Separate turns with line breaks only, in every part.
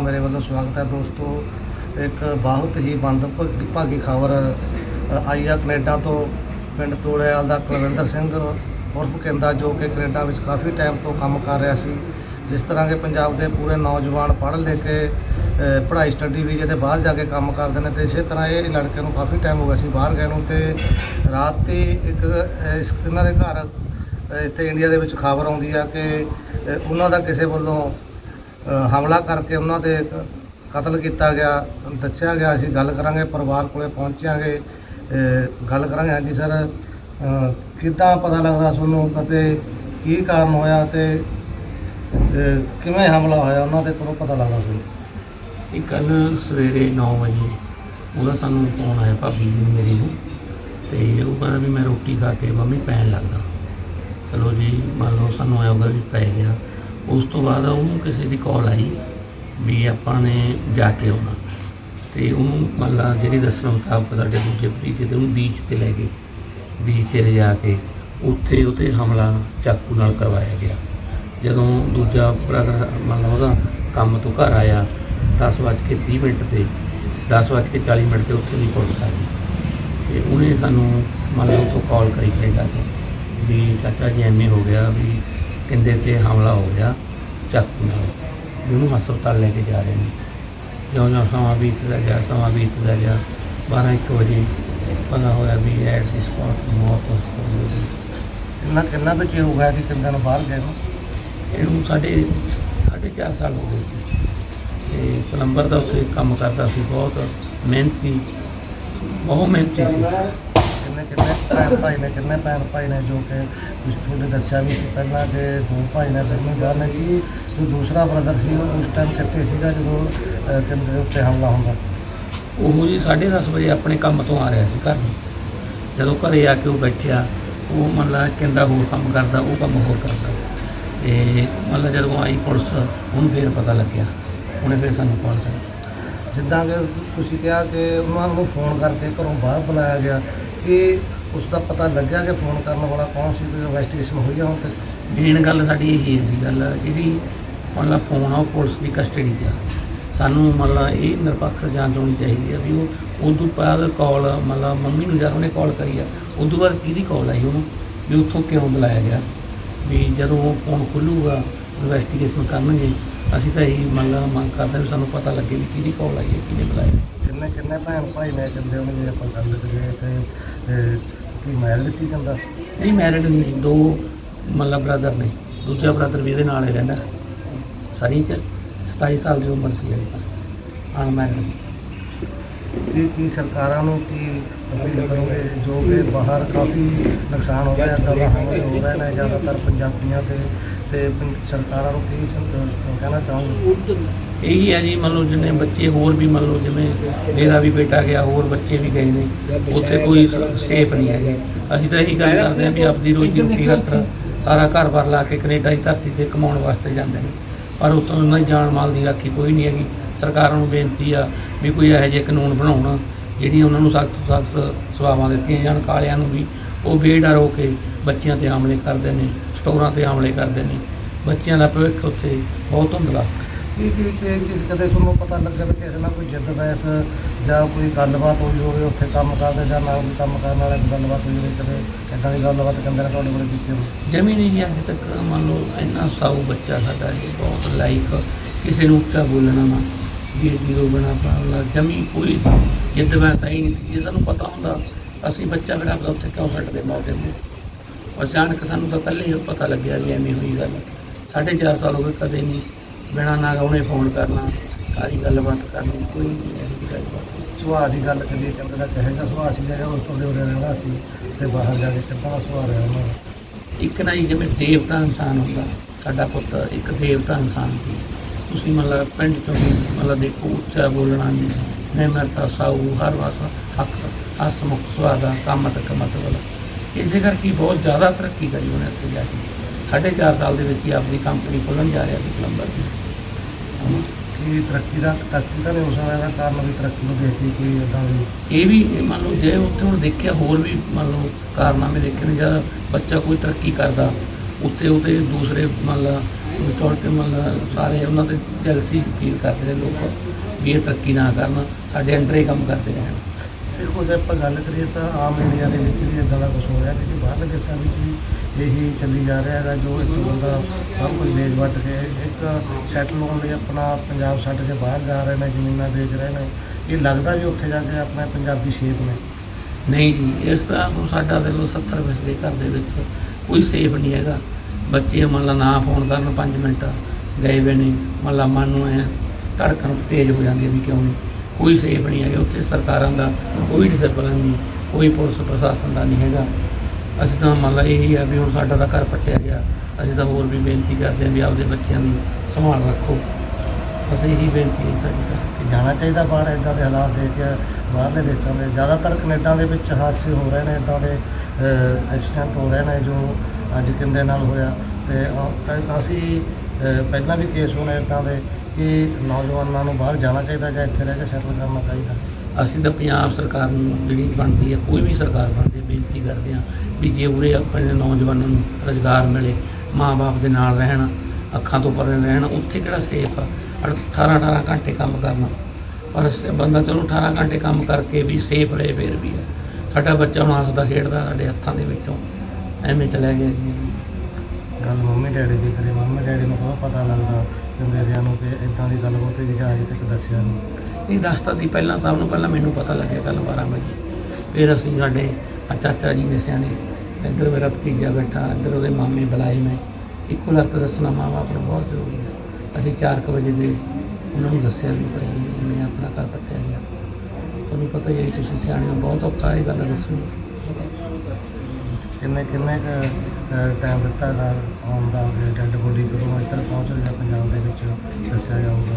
ਦਾ ਮੇਰੇ ਵੱਲੋਂ ਸਵਾਗਤ ਹੈ ਦੋਸਤੋ। ਇੱਕ ਬਹੁਤ ਹੀ ਮੰਦਭਾਗੀ ਖਬਰ ਆਈ ਆ ਕੈਨੇਡਾ ਤੋਂ, ਪਿੰਡ ਤੋੜੇਵਾਲ ਦਾ ਕੁਲਵਿੰਦਰ ਸਿੰਘ ਉਰਫ ਕਹਿੰਦਾ ਜੋ ਕਿ ਕੈਨੇਡਾ ਵਿੱਚ ਕਾਫੀ ਟਾਈਮ ਤੋਂ ਕੰਮ ਕਰ ਰਿਹਾ ਸੀ। ਜਿਸ ਤਰ੍ਹਾਂ ਕਿ ਪੰਜਾਬ ਦੇ ਪੂਰੇ ਨੌਜਵਾਨ ਪੜ੍ਹ ਲਿਖ ਕੇ ਪੜ੍ਹਾਈ ਸਟੱਡੀ ਵੀਜ਼ੇ ਤੇ ਬਾਹਰ ਜਾ ਕੇ ਕੰਮ ਕਰਦੇ ਨੇ ਤੇ ਇਸੇ ਤਰ੍ਹਾਂ ਇਹ ਲੜਕੇ ਨੂੰ ਕਾਫੀ ਟਾਈਮ ਹੋ ਗਿਆ ਸੀ ਬਾਹਰ ਗਏ ਨੂੰ ਤੇ ਰਾਤ ਤੇ ਇੱਕ ਇਹਨਾਂ ਦੇ ਘਰ ਇੱਥੇ ਇੰਡੀਆ ਦੇ ਵਿੱਚ ਖਬਰ ਆਉਂਦੀ ਆ ਕਿ ਉਹਨਾਂ ਦਾ ਕਿਸੇ ਵੱਲੋਂ ਹਮਲਾ ਕਰਕੇ ਉਹਨਾਂ ਦੇ ਕਤਲ ਕੀਤਾ ਗਿਆ। ਦੱਸਿਆ ਗਿਆ, ਅਸੀਂ ਗੱਲ ਕਰਾਂਗੇ, ਪਰਿਵਾਰ ਕੋਲੇ ਪਹੁੰਚਾਂਗੇ ਗੱਲ ਕਰਾਂਗੇ। ਹਾਂਜੀ ਸਰ ਕਿੱਦਾਂ ਪਤਾ ਲੱਗਦਾ ਤੁਹਾਨੂੰ ਕਦੇ ਕੀ ਕਾਰਨ ਹੋਇਆ ਤੇ ਕਿਵੇਂ ਹਮਲਾ ਹੋਇਆ? ਉਹਨਾਂ 'ਤੇ ਕਦੋਂ ਪਤਾ ਲੱਗਦਾ ਤੁਹਾਨੂੰ?
ਇਹ ਕੱਲ ਸਵੇਰੇ 9 ਵਜੇ ਉਹਦਾ ਸਾਨੂੰ ਫੋਨ ਆਇਆ ਭਾਬੀ ਜੀ ਮੇਰੀ ਨੂੰ। ਤੇ ਉਹ ਕਹਿੰਦਾ ਵੀ ਮੈਂ ਰੋਟੀ ਖਾ ਕੇ ਮੰਮੀ ਪੈਣ ਲੱਗਦਾ ਚਲੋ ਜੀ, ਮੰਨ ਲਓ ਸਾਨੂੰ ਆਇਆ ਹੋਗਾ ਵੀ ਪੈ ਗਿਆ। ਉਸ ਤੋਂ ਬਾਅਦ ਉਹਨੂੰ ਕਿਸੇ ਦੀ ਕਾਲ ਆਈ ਵੀ ਆਪਾਂ ਨੇ ਜਾ ਕੇ ਆਉਣਾ। ਤੇ ਉਹਨੂੰ ਮੰਨ ਲਾ ਜਿਹੜੀ ਦੱਸਣ ਮੁਤਾਬਕ ਸਾਡੇ ਦੂਜੇ ਭਤੀਜੇ ਤੇ ਉਹਨੂੰ ਬੀਚ ਤੇ ਲੈ ਗਏ। ਬੀਚ ਤੇ ਲਿਜਾ ਕੇ ਉੱਥੇ ਉਹਤੇ ਹਮਲਾ ਚਾਕੂ ਨਾਲ ਕਰਵਾਇਆ ਗਿਆ। ਜਦੋਂ ਦੂਜਾ ਬ੍ਰਦਰ ਮੰਨ ਲਓ ਉਹਦਾ ਕੰਮ ਤੋਂ ਘਰ ਆਇਆ 10 ਵੱਜ ਕੇ 30 ਮਿੰਟ ਤੇ 10 ਵੱਜ ਕੇ 40 ਮਿੰਟ ਤੇ ਉੱਥੇ ਨਹੀਂ ਪੁਲਿਸ ਆ ਗਈ। ਤੇ ਉਹਨੇ ਸਾਨੂੰ ਮੰਨ ਲਓ ਤੋਂ ਕਾਲ ਕਰੀ ਕਹੇਗਾ ਕਿ ਵੀ ਚਾਚਾ ਜੀ ਐਵੇਂ ਹੋ ਗਿਆ ਵੀ ਕਹਿੰਦੇ ਤੇ ਹਮਲਾ ਹੋ ਗਿਆ ਚਾਕੂ ਨਾਲ ਵੀ ਉਹਨੂੰ ਹਸਪਤਾਲ ਲੈ ਕੇ ਜਾ ਰਹੇ ਨੇ। ਜਿਉਂ ਜਿਉਂ ਸਮਾਂ ਬੀਤਦਾ ਗਿਆ ਸਮਾਂ ਬੀਤਦਾ ਗਿਆ। 12 1 ਵਜੇ ਪਤਾ ਹੋਇਆ ਵੀ ਐਟ ਦੀ ਸਪੌਟ ਮੌਤ ਹੋ ਗਈ
ਕਿੰਨਾ ਕਿੰਨਾ ਕੁ ਚਿਰ ਹੋ ਗਿਆ ਕਿ ਕਿੰਨਾਂ ਨੂੰ ਬਾਹਰ ਗਏ ਨੂੰ?
ਇਹਨੂੰ ਸਾਡੇ ਸਾਢੇ ਚਾਰ ਸਾਲ ਹੋ ਗਏ ਸੀ। ਤੇ ਪਲੰਬਰ ਦਾ ਉੱਥੇ ਕੰਮ ਕਰਦਾ ਸੀ ਬਹੁਤ ਮਿਹਨਤੀ ਬਹੁਤ ਮਿਹਨਤੀ ਸੀ।
ਕਿੰਨੇ ਕਿੰਨੇ ਭੈਣ ਭਾਈ ਨੇ ਕਿੰਨੇ ਭੈਣ ਭਾਈ ਨੇ ਜੋ ਕਿ ਕੁਝ ਤੁਹਾਡੇ ਦੱਸਿਆ ਵੀ ਸੀ ਪਹਿਲਾਂ ਕਿ ਦੋ ਭਾਈ ਨੇ ਗੱਲ ਹੈ ਕਿ ਜੋ ਦੂਸਰਾ ਬ੍ਰਦਰ ਸੀ ਉਹ ਉਸ ਟਾਈਮ ਕਿੱਥੇ ਸੀਗਾ ਜਦੋਂ ਅਹ, ਉੱਤੇ ਹਮਲਾ ਹੁੰਦਾ।
ਉਹ ਜੀ 10:30 ਵਜੇ ਆਪਣੇ ਕੰਮ ਤੋਂ ਆ ਰਿਹਾ ਸੀ ਘਰ ਨੂੰ। ਜਦੋਂ ਘਰੇ ਆ ਕੇ ਉਹ ਬੈਠਿਆ ਉਹ ਮੰਨ ਲਾ ਕਹਿੰਦਾ ਹੋਰ ਕੰਮ ਕਰਦਾ ਉਹ ਕੰਮ ਹੋਰ ਕਰਦਾ। ਤੇ ਮੰਨ ਲਾ ਜਦੋਂ ਆਈ ਪੁਲਿਸ ਉਹਨੂੰ ਫੇਰ ਪਤਾ ਲੱਗਿਆ। ਉਹਨੇ ਫੇਰ ਸਾਨੂੰ ਕਾਲ ਕਰੀ।
ਜਿੱਦਾਂ ਕਿ ਤੁਸੀਂ ਕਿਹਾ ਕਿ ਉਹਨਾਂ ਨੂੰ ਫੋਨ ਕਰਕੇ ਘਰੋਂ ਬਾਹਰ ਬੁਲਾਇਆ ਗਿਆ। ਕਿ ਉਸ ਦਾ ਪਤਾ ਲੱਗਿਆ ਕਿ ਫੋਨ ਕਰਨ ਵਾਲਾ ਕੌਣ ਸੀ, ਕੋਈ ਇਨਵੈਸਟੀਗੇਸ਼ਨ ਹੋਈ ਆ ਹੁਣ ਤੱਕ?
ਮੇਨ ਗੱਲ ਸਾਡੀ ਇਹ ਹੈ ਦੀ ਗੱਲ ਆ ਜਿਹੜੀ ਮਤਲਬ ਫੋਨ ਆ, ਉਹ ਪੁਲਿਸ ਦੀ ਕਸਟਡੀ 'ਚ ਆ। ਸਾਨੂੰ ਮਤਲਬ ਇਹ ਨਿਰਪੱਖ ਜਾਂਚ ਹੋਣੀ ਚਾਹੀਦੀ ਆ ਵੀ ਉਹ ਉਦੋਂ ਬਾਅਦ ਕਾਲ ਮਤਲਬ ਮੰਮੀ ਨੂੰ ਜਦ ਉਹਨੇ ਕਾਲ ਕਰੀ ਆ ਉਦੋਂ ਬਾਅਦ ਕਿਹਦੀ ਕਾਲ ਆਈ ਉਹਨੂੰ? ਵੀ ਉੱਥੋਂ ਕਿਉਂ ਬੁਲਾਇਆ ਗਿਆ? ਵੀ ਜਦੋਂ ਉਹ ਫੋਨ ਖੁੱਲੂਗਾ ਇਨਵੈਸਟੀਗੇਸ਼ਨ ਕਰਨਗੇ, ਅਸੀਂ ਤਾਂ ਇਹ ਮੰਨ ਲਾ ਮੰਗ ਕਰਦੇ ਹਾਂ ਵੀ ਸਾਨੂੰ ਪਤਾ ਲੱਗੇ ਵੀ ਕਿਹਦੀ ਕਾਲ ਆਈ ਹੈ, ਕਿਹਨੇ ਬੁਲਾਇਆ।
ਕਿੰਨੇ ਕਿੰਨੇ ਭੈਣ ਭਾਈ ਨੇ ਕਹਿੰਦੇ ਉਹਨੇ ਜੇ ਆਪਾਂ ਗੱਲ ਕਰੀਏ ਤੇ ਅਹ, ਕੀ ਮੈਰਿਡ ਸੀ ਕਹਿੰਦਾ?
ਨਹੀਂ ਮੈਰਿਡ ਨਹੀਂ ਦੋ ਮਤਲਬ ਬ੍ਰਦਰ ਨੇ ਦੂਜਾ ਬ੍ਰਦਰ ਵੀ ਇਹਦੇ ਨਾਲ ਹੀ ਰਹਿੰਦਾ। ਸਾਰੀ ਚ 27 ਸਾਲ ਦੀ ਉਮਰ ਸੀ ਇਹਦੀ। ਅਨਮੈਰਿਡ
ਕੀ ਕੀ ਸਰਕਾਰਾਂ ਨੂੰ ਕੀ ਅਪੀਲ ਕਰੋਗੇ? ਜੋ ਕਿ ਬਾਹਰ ਕਾਫੀ ਨੁਕਸਾਨ ਹੋ ਰਿਹਾ ਤਾਂ ਹਮਲੇ ਹੋ ਰਹੇ ਨੇ ਜ਼ਿਆਦਾਤਰ ਪੰਜਾਬੀਆਂ ਤੇ ਤੇ ਪੰ- ਸਰਕਾਰਾਂ ਨੂੰ ਕੀ ਸੰ- ਕਹਿਣਾ ਚਾਹੋਗੇ?
ਇਹੀ ਹੈ ਜੀ ਮੰਨ ਲਓ ਜਿੰਨੇ ਬੱਚੇ ਹੋਰ ਵੀ ਮੰਨ ਲਓ ਜਿਵੇਂ ਮੇਰਾ ਵੀ ਬੇਟਾ ਗਿਆ, ਹੋਰ ਬੱਚੇ ਵੀ ਗਏ ਨੇ, ਉੱਥੇ ਕੋਈ ਸੇਫ ਨਹੀਂ ਹੈਗੇ। ਅਸੀਂ ਤਾਂ ਇਹੀ ਗੱਲ ਕਰਦੇ ਹਾਂ ਵੀ ਆਪਦੀ ਰੋਜੀ ਰੋਟੀ ਖਾਤਰ ਸਾਰਾ ਘਰ-ਬਾਰ ਲਾ ਕੇ ਕੈਨੇਡਾ ਦੀ ਧਰਤੀ ਤੇ ਕਮਾਉਣ ਵਾਸਤੇ ਜਾਂਦੇ ਨੇ। ਪਰ ਉੱਥੋਂ ਉਹਨਾਂ ਦੀ ਜਾਨ ਮਾਲ ਦੀ ਰਾਖੀ ਕੋਈ ਨਹੀਂ ਹੈਗੀ। ਸਰਕਾਰਾਂ ਨੂੰ ਬੇਨਤੀ ਆ ਵੀ ਕੋਈ ਇਹੋ ਜਿਹੇ ਕਾਨੂੰਨ ਬਣਾਉਣ, ਜਿਹੜੀਆਂ ਉਹਨਾਂ ਨੂੰ ਸਖਤ ਸਖਤ ਸਵਾਵਾਂ ਦਿੱਤੀਆਂ ਜਾਣ, ਕਾਲਿਆਂ ਨੂੰ ਵੀ। ਉਹ ਬੇਡਰ ਹੋ ਕੇ ਬੱਚਿਆਂ ਤੇ ਹਮਲੇ ਕਰਦੇ ਨੇ, ਸਟੋਰਾਂ ਤੇ ਹਮਲੇ ਕਰਦੇ ਨੇ। ਬੱਚਿਆਂ ਦਾ ਭਵਿੱਖ ਉੱਥੇ ਬਹੁਤ ਧੁੰਦਲਾ।
ਕੀ ਕੀ ਕੀ ਕੀ ਕਦੇ ਤੁਹਾਨੂੰ ਪਤਾ ਲੱਗਾ ਵੀ ਕਿਸੇ ਨਾਲ ਕੋਈ ਜਿੱਦ ਬਹਿਸ ਜਾਂ ਕੋਈ ਗੱਲਬਾਤ ਹੋਈ ਹੋਵੇ, ਉੱਥੇ ਕੰਮ ਕਰਦੇ ਜਾਂ ਨਾਲ ਵੀ ਕੰਮ ਕਰਨ ਵਾਲੇ ਦੀ ਗੱਲਬਾਤ ਹੋਈ ਹੋਵੇ, ਕਦੇ ਇਦਾਂ ਦੀ ਗੱਲਬਾਤ ਕਹਿੰਦੇ ਨੇ ਤੁਹਾਡੇ ਕੋਲ ਕੀਤੀ ਹੋਵੇ?
ਜਮੀ ਨਹੀਂ ਜੀ, ਅੱਜ ਤੱਕ ਮੰਨ ਲਓ ਇੰਨਾ ਸਾਊ ਬੱਚਾ ਸਾਡਾ ਜੀ, ਬਹੁਤ ਲਾਈਕ ਕਿਸੇ ਨੂੰ ਉੱਚਾ ਬੋਲਣਾ ਨਾ ਜੀ ਜੀਰੋ ਬਣਾ ਪਾਉਣਾ ਜਮੀ ਕੋਈ ਜਿੱਦ ਮੈਂ ਸਹੀ ਨਹੀਂ ਜੇ ਸਾਨੂੰ ਪਤਾ ਹੁੰਦਾ, ਅਸੀਂ ਬੱਚਾ ਮੇਰਾ ਆਪਦਾ ਉੱਥੇ ਕਿਉਂ ਛੱਡਦੇ ਮੌਕੇ ਤੇ? ਅਚਾਨਕ ਸਾਨੂੰ ਤਾਂ ਪਹਿਲੇ ਹੀ ਪਤਾ ਲੱਗਿਆ ਵੀ ਐਵੇਂ ਹੋਈ ਗੱਲ। ਸਾਢੇ ਚਾਰ ਸਾਲ ਹੋ ਗਏ ਕਦੇ ਨਹੀਂ ਬਿਨਾਂ ਨਾ ਉਹਨੇ ਫੋਨ ਕਰਨਾ ਸਾਰੀ ਗੱਲਬਾਤ ਕਰਨੀ, ਕੋਈ
ਸੁਭਾਅ ਦੀ ਗੱਲ ਕਰੀਏ ਕਹਿੰਦੇ ਦਾ ਕਹੇ ਸੁਭਾਅ ਸੀ, ਜਿਹੜਾ ਉਸ ਤੋਂ ਦੇ ਉਰੇ ਰਹਿੰਦਾ ਸੀ, ਤੇ ਬਾਹਰ ਜਾ ਕੇ ਕਿੱਦਾਂ ਸੁਭਾਅ ਰਿਹਾ ਉਹਨਾਂ ਦਾ
ਇੱਕ ਨਾ ਹੀ ਜਿਵੇਂ ਦੇਵਤਾ ਇਨਸਾਨ ਹੁੰਦਾ, ਸਾਡਾ ਪੁੱਤ ਇੱਕ ਦੇਵਤਾ ਇਨਸਾਨ ਸੀ। ਤੁਸੀਂ ਮਤਲਬ ਪਿੰਡ ਚੋਂ ਵੀ ਮਤਲਬ ਦੇਖੋ, ਉੱਚਾ ਬੋਲਣਾ ਨਹੀਂ ਮੈਂ ਮਰਤਾ ਸਾਊ, ਹਰ ਵਾਰ ਹੱਕ ਹਸਮੁਖ ਸੁਆਦਾ ਕੰਮ ਤੱਕ ਮਤਲਬ ਇਸੇ ਕਰਕੇ ਬਹੁਤ ਜ਼ਿਆਦਾ ਤਰੱਕੀ ਕਰੀ ਉਹਨੇ ਉੱਥੇ ਜਾ ਕੇ। ਸਾਢੇ ਚਾਰ ਸਾਲ ਦੇ ਵਿੱਚ ਹੀ ਆਪਣੀ ਕੰਪਨੀ ਖੋਲ੍ਹਣ ਜਾ ਰਿਹਾ ਸੀ ਪਲੰਬਰ ਦੀ ਹਨਾ।
ਕੀ ਤਰੱਕੀ ਦਾ ਤਰੱਕੀ ਤਾਂ ਨਹੀਂ ਹੋ ਸਕਦਾ ਇਹਦਾ ਕਾਰਨ ਵੀ ਤਰੱਕੀ ਨੂੰ ਦੇਖ ਕੇ ਕੋਈ ਇਦਾਂ ਦੀ
ਇਹ ਵੀ ਮੰਨ ਲਓ ਜੇ ਉੱਥੇ ਹੁਣ ਦੇਖਿਆ ਹੋਰ ਵੀ ਮੰਨ ਲਓ ਕਾਰਨਾਮੇ ਦੇਖੇ ਨੇ ਜਦ ਬੱਚਾ ਕੋਈ ਤਰੱਕੀ ਕਰਦਾ ਉੱਤੇ ਉਹਦੇ ਦੂਸਰੇ ਮੰਨ ਲਾ ਤੌਰ ਤੇ ਮਤਲਬ ਸਾਰੇ ਉਹਨਾਂ ਤੇ ਜਲਸੀ ਫੀਲ ਕਰਦੇ ਨੇ ਲੋਕ ਵੀ ਇਹ ਤਰੱਕੀ ਨਾ ਕਰਨ ਸਾਡੇ ਅੰਡਰ ਹੀ ਕੰਮ ਕਰਦੇ ਰਹਿਣ
ਦੇਖੋ ਜੇ ਆਪਾਂ ਗੱਲ ਕਰੀਏ ਤਾਂ ਆਮ ਇੰਡੀਆ ਦੇ ਵਿੱਚ ਵੀ ਇਦਾਂ ਦਾ ਕੁਝ ਹੋ ਰਿਹਾ ਕਿ ਬਾਹਰਲੇ ਦੇਸ਼ਾਂ ਵਿੱਚ ਵੀ ਇਹੀ ਚੱਲੀ ਜਾ ਰਿਹਾ ਹੈਗਾ, ਜੋ ਇੱਕ ਬੰਦਾ ਸਭ ਕੁਝ ਵੇਚ ਵੱਟ ਕੇ ਇੱਕ ਸੈਟਲ ਹੋਣ ਲਈ ਆਪਣਾ ਪੰਜਾਬ ਛੱਡ ਕੇ ਬਾਹਰ ਜਾ ਰਹੇ ਨੇ, ਜ਼ਮੀਨਾਂ ਵੇਚ ਰਹੇ ਨੇ। ਇਹ ਲੱਗਦਾ ਵੀ ਉੱਥੇ ਜਾ ਕੇ ਆਪਣੇ ਪੰਜਾਬੀ ਸ਼ੇਪ ਨੇ।
ਨਹੀਂ ਜੀ, ਇਸ ਤਰ੍ਹਾਂ ਤੋਂ ਸਾਡਾ ਦੇ ਲੋ 70 ਵਜੇ ਦੇ ਘਰ ਦੇ ਵਿੱਚ ਕੋਈ ਸੇਫ ਨਹੀਂ ਹੈਗਾ। ਬੱਚੇ ਮੰਨ ਲਾ ਨਾ ਫੋਨ ਕਰਨ 5 ਮਿੰਟ ਗਏ ਵੇ ਨਹੀਂ ਮੰਨ ਲਾ ਮਨ ਨੂੰ ਐ ਧੜਕਣ ਤੇਜ਼ ਹੋ ਜਾਂਦੀ ਹੈ ਵੀ ਕਿਉਂ ਨਹੀਂ। ਕੋਈ ਸੇਫ ਨਹੀਂ ਹੈਗਾ, ਉੱਥੇ ਸਰਕਾਰਾਂ ਦਾ ਕੋਈ ਡਿਸਪਲਿਨ ਨਹੀਂ, ਕੋਈ ਪੁਲਿਸ ਪ੍ਰਸ਼ਾਸਨ ਦਾ ਨਹੀਂ ਹੈਗਾ। ਅਸੀਂ ਤਾਂ ਮੰਨ ਲਾ ਇਹੀ ਆ ਵੀ ਹੁਣ ਸਾਡਾ ਤਾਂ ਘਰ ਪੱਟਿਆ ਗਿਆ। ਅਸੀਂ ਤਾਂ ਹੋਰ ਵੀ ਬੇਨਤੀ ਕਰਦੇ ਹਾਂ ਵੀ ਆਪਦੇ ਬੱਚਿਆਂ ਦੀ ਸੰਭਾਲ ਰੱਖੋ। ਬਸ ਇਹੀ ਬੇਨਤੀ ਹੈ ਸਾਡੀ ਤਾਂ।
ਕਿ ਜਾਣਾ ਚਾਹੀਦਾ ਬਾਹਰ ਇਦਾਂ ਦੇ ਹਾਲਾਤ ਦੇਖ ਕੇ, ਬਾਹਰਲੇ ਦੇਸ਼ਾਂ ਦੇ। ਜ਼ਿਆਦਾਤਰ ਕੈਨੇਡਾ ਦੇ ਵਿੱਚ ਹਾਦਸੇ ਹੋ ਰਹੇ ਨੇ ਇਦਾਂ ਦੇ ਐਕਸੀਡੈਂਟ ਹੋ ਰਹੇ ਨੇ ਜੋ ਅੱਜ ਕਿੰਦੇ ਨਾਲ ਹੋਇਆ। ਤੇ ਕਾਫੀ ਪਹਿਲਾਂ ਵੀ ਕੇਸ ਹੋਣੇ ਇਦਾਂ ਦੇ ਕਿ ਨੌਜਵਾਨਾਂ ਨੂੰ ਬਾਹਰ ਜਾਣਾ ਚਾਹੀਦਾ ਜਾਂ ਇੱਥੇ ਰਹਿ ਕੇ ਸੈਟਲ ਕਰਨਾ ਚਾਹੀਦਾ।
ਅਸੀਂ ਤਾਂ ਪੰਜਾਬ ਸਰਕਾਰ ਨੂੰ ਜਿਹੜੀ ਬਣਦੀ ਹੈ ਕੋਈ ਵੀ ਸਰਕਾਰ ਬਣਦੀ ਬੇਨਤੀ ਕਰਦੇ ਹਾਂ ਵੀ ਜੇ ਉਰੇ ਆਪਣੇ ਨੌਜਵਾਨਾਂ ਨੂੰ ਰੁਜ਼ਗਾਰ ਮਿਲੇ, ਮਾਂ-ਬਾਪ ਦੇ ਨਾਲ ਰਹਿਣ, ਅੱਖਾਂ ਤੋਂ ਪਰੇ ਰਹਿਣ, ਉੱਥੇ ਕਿਹੜਾ ਸੇਫ ਆ? 18 18 ਘੰਟੇ ਕੰਮ ਕਰਨਾ। ਪਰ ਬੰਦਾ ਚਲੋ 18 ਘੰਟੇ ਕੰਮ ਕਰਕੇ ਵੀ ਸੇਫ ਰਹੇ, ਫਿਰ ਵੀ ਹੈ ਸਾਡਾ ਬੱਚਾ ਹੁਣ ਹੱਸਦਾ ਖੇਡਦਾ ਸਾਡੇ ਹੱਥਾਂ ਦੇ ਵਿੱਚੋਂ, ਐਵੇਂ ਚਲਾ ਗਿਆ ਜੀ।
ਗੱਲ ਮੰਮੀ ਡੈਡੀ ਦੀ ਕਰੇ। ਮੰਮੀ ਡੈਡੀ ਨੂੰ ਬਹੁਤ ਪਤਾ ਲੱਗਦਾ, ਕਹਿੰਦੇ ਨੂੰ ਕਿ ਇਦਾਂ ਦੀ ਗੱਲ ਬਹੁਤੀ ਵੀ ਅਜੇ ਤੱਕ ਦੱਸਿਆ ਨਹੀਂ
ਇਹ ਦਸਤਾ ਦੀ ਪਹਿਲਾਂ ਸਭ ਨੂੰ ਪਹਿਲਾਂ ਮੈਨੂੰ ਪਤਾ ਲੱਗਿਆ ਕੱਲ 12 ਵਜੇ। ਫਿਰ ਅਸੀਂ ਸਾਡੇ ਚਾਚਾ ਜੀ ਦੇ ਸਿਆਣੇ, ਇੱਧਰ ਮੇਰਾ ਭਤੀਜਾ ਬੈਠਾ, ਇੱਧਰ ਉਹਦੇ ਮਾਮੇ ਬੁਲਾਏ ਮੈਂ। ਇੱਕੋ ਲੱਤ ਦੱਸਣਾ ਮਾਂ ਬਾਪ ਨੂੰ ਬਹੁਤ ਜ਼ਰੂਰੀ ਹੈ ਅਸੀਂ 4 ਵਜੇ ਦੇ ਉਹਨਾਂ ਨੂੰ ਦੱਸਿਆ ਵੀ ਭਾਈ ਮੈਂ ਆਪਣਾ ਘਰ ਪੱਟਿਆ ਗਿਆ। ਤੁਹਾਨੂੰ ਪਤਾ ਹੀ ਹੈ ਤੁਸੀਂ ਸਿਆਣੇ ਹੋ ਬਹੁਤ ਔਖਾ ਇਹ ਗੱਲ ਦੱਸਣੀ
ਕਿੰਨੇ ਕਿੰਨੇ ਟਾਈਮ ਦਿੱਤਾ ਹੈਗਾ ਆਉਣ ਦਾ? ਡੈਡ ਬੋਡੀ ਕਦੋਂ ਇੱਧਰ ਪਹੁੰਚ ਰਿਹਾ ਪੰਜਾਬ ਦੇ ਵਿੱਚ, ਦੱਸਿਆ ਜਾਊਗਾ।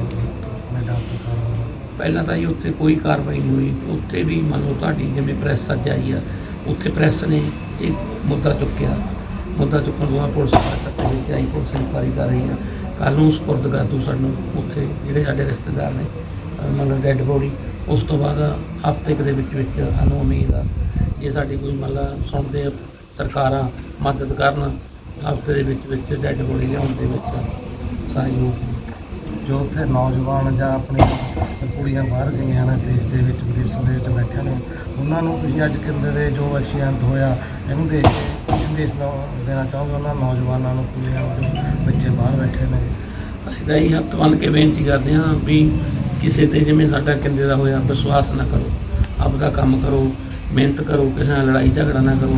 ਆਪਣੇ ਡਾਕਟਰ ਕਾਰਨ
ਪਹਿਲਾਂ ਤਾਂ ਜੀ ਉੱਥੇ ਕੋਈ ਕਾਰਵਾਈ ਨਹੀਂ ਹੋਈ। ਉੱਥੇ ਵੀ ਮੰਨ ਲਓ ਤੁਹਾਡੀ ਜਿਵੇਂ ਪ੍ਰੈਸ ਅੱਜ ਆਈ ਆ, ਉੱਥੇ ਪ੍ਰੈਸ ਨੇ ਇਹ ਮੁੱਦਾ ਚੁੱਕਿਆ। ਮੁੱਦਾ ਚੁੱਕਣ ਤੋਂ ਬਾਅਦ ਪੁਲਿਸ ਪਾਰਟੀ ਵਿੱਚ ਆਈ ਪੁਲਿਸ ਇਨਕੁਆਇਰੀ ਕਰ ਰਹੀ ਆ ਕੱਲ ਨੂੰ ਸਪੁਰਦ ਕਰ ਸਾਨੂੰ ਉੱਥੇ, ਜਿਹੜੇ ਸਾਡੇ ਰਿਸ਼ਤੇਦਾਰ ਨੇ ਮੰਨ ਮਤਲਬ ਡੈੱਡ ਬੋਡੀ ਉਸ ਤੋਂ ਬਾਅਦ ਹਫ਼ਤੇ ਕੁ ਦੇ ਵਿੱਚ ਵਿੱਚ ਸਾਨੂੰ ਉਮੀਦ ਆ ਜੇ ਸਾਡੀ ਕੋਈ ਮੰਨ ਮਤਲਬ ਸੁਣਦੇ ਆ ਸਰਕਾਰਾਂ ਮਦਦ ਕਰਨ, ਹਫ਼ਤੇ ਦੇ ਵਿੱਚ ਵਿੱਚ ਡੈੱਡ ਬੋਡੀ ਲਿਆਉਣ ਦੇ ਵਿੱਚ ਸਹਿਯੋਗ
ਜੋ ਉੱਥੇ ਨੌਜਵਾਨ ਜਾਂ ਆਪਣੀ ਕੁੜੀਆਂ ਬਾਹਰ ਗਈਆਂ ਨੇ, ਦੇਸ਼ ਦੇ ਵਿੱਚ, ਵਿਦੇਸ਼ਾਂ ਦੇ ਵਿੱਚ ਬੈਠੇ ਨੇ, ਉਹਨਾਂ ਨੂੰ ਤੁਸੀਂ ਅੱਜ ਕਿੰਦੇ ਦੇ ਜੋ ਐਕਸੀਡੈਂਟ ਹੋਇਆ, ਇਹਨੂੰ ਦੇਖ ਕੇ ਕੀ ਸੰਦੇਸ਼ ਦੇਣਾ- ਦੇਣਾ ਚਾਹੋਗੇ ਉਹਨਾਂ ਨੌਜਵਾਨਾਂ ਨੂੰ, ਕੁੜੀਆਂ ਨੂੰ, ਜੋ ਬੱਚੇ ਬਾਹਰ ਬੈਠੇ ਨੇ?
ਅਸੀਂ ਤਾਂ ਇਹ ਹੱਥ ਬੰਨ੍ਹ ਕੇ ਬੇਨਤੀ ਕਰਦੇ ਹਾਂ ਵੀ ਕਿਸੇ ਤੇ ਜਿਵੇਂ ਸਾਡਾ ਕਿੰਦੇ ਦਾ ਹੋਇਆ, ਵਿਸ਼ਵਾਸ ਨਾ ਕਰੋ, ਆਪਦਾ ਕੰਮ ਕਰੋ, ਮਿਹਨਤ ਕਰੋ, ਕਿਸੇ ਨਾਲ ਲੜਾਈ ਝਗੜਾ ਨਾ ਕਰੋ।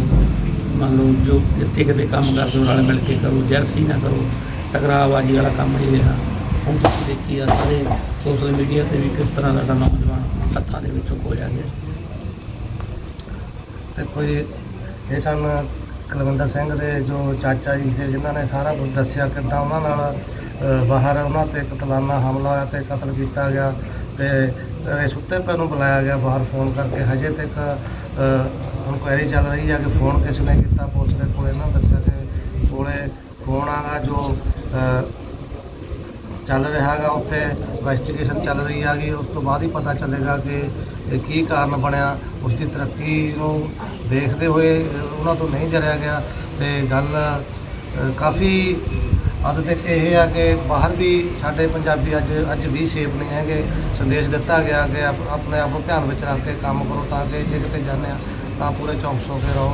ਮੰਨ ਲਓ ਜੋ ਜਿੱਥੇ ਕਿਤੇ ਕੰਮ ਕਰਦੇ ਹੋ ਨਾਲ ਮਿਲ ਕੇ ਕਰੋ ਜੈਲਸੀ ਨਾ ਕਰੋ ਟਕਰਾਅਬਾਜ਼ੀ ਵਾਲਾ ਕੰਮ ਨਹੀਂ ਰਿਹਾ। ਹੁਣ ਤੁਸੀਂ ਦੇਖੀ ਆ ਸਾਰੇ ਸੋਸ਼ਲ ਮੀਡੀਆ ਤੇ ਵੀ ਕਿਸ ਤਰ੍ਹਾਂ ਸਾਡਾ ਨੌਜਵਾਨ ਹੱਥਾਂ ਦੇ ਵਿੱਚੋਂ ਹੋ ਗਿਆ।
ਦੇਖੋ ਜੀ, ਇਹ ਸਨ ਕੁਲਵਿੰਦਰ ਸਿੰਘ ਦੇ ਜੋ ਚਾਚਾ ਜੀ ਸੀ, ਜਿਨ੍ਹਾਂ ਨੇ ਸਾਰਾ ਕੁਝ ਦੱਸਿਆ, ਕਿੱਦਾਂ ਉਹਨਾਂ ਨਾਲ ਬਾਹਰ ਉਹਨਾਂ ਤੇ ਕਤਲਾਨਾ ਹਮਲਾ ਹੋਇਆ ਤੇ ਕਤਲ ਕੀਤਾ ਗਿਆ ਤੇ ਇਹ ਸੁੱਤੇ ਪਏ ਨੂੰ ਬੁਲਾਇਆ ਗਿਆ ਬਾਹਰ ਫੋਨ ਕਰਕੇ। ਹਜੇ ਤੱਕ ਇਨਕੁਆਇਰੀ ਚੱਲ ਰਹੀ ਹੈ ਕਿ ਫੋਨ ਕਿਸ ਨੇ ਕੀਤਾ, ਪੁਲਿਸ ਦੇ ਕੋਲ ਇਹਨਾਂ ਦਾ ਕਿ ਕੋਲੇ ਫੋਨ ਆਗਾ ਜੋ ਅ, ਚੱਲ ਰਿਹਾ ਹੈਗਾ, ਉੱਥੇ ਇਨਵੈਸਟੀਗੇਸ਼ਨ ਚੱਲ ਰਹੀ ਹੈਗੀ, ਉਸ ਤੋਂ ਬਾਅਦ ਹੀ ਪਤਾ ਚੱਲੇਗਾ ਕਿ ਇਹ ਕੀ ਕਾਰਨ ਬਣਿਆ ਉਸ ਦੀ ਤਰੱਕੀ ਨੂੰ ਦੇਖਦੇ ਹੋਏ ਉਹਨਾਂ ਤੋਂ ਨਹੀਂ ਜਰਿਆ ਗਿਆ। ਤੇ ਗੱਲ ਕਾਫੀ ਹੱਦ ਤੱਕ ਇਹ ਆ ਕਿ ਬਾਹਰ ਵੀ ਸਾਡੇ ਪੰਜਾਬੀ ਅੱਜ ਅੱਜ ਵੀ ਸੇਫ ਨਹੀਂ ਹੈਗੇ। ਸੰਦੇਸ਼ ਦਿੱਤਾ ਗਿਆ ਕਿ ਆਪਣੇ ਆਪ ਨੂੰ ਧਿਆਨ ਵਿੱਚ ਰੱਖ ਕੇ ਕੰਮ ਕਰੋ ਤਾਂ ਕਿ ਜੇ ਕਿਤੇ ਜਾਂਦੇ ਆ, ਤਾਂ ਪੂਰੇ ਚੌਕਸ ਹੋ ਕੇ ਰਹੋ।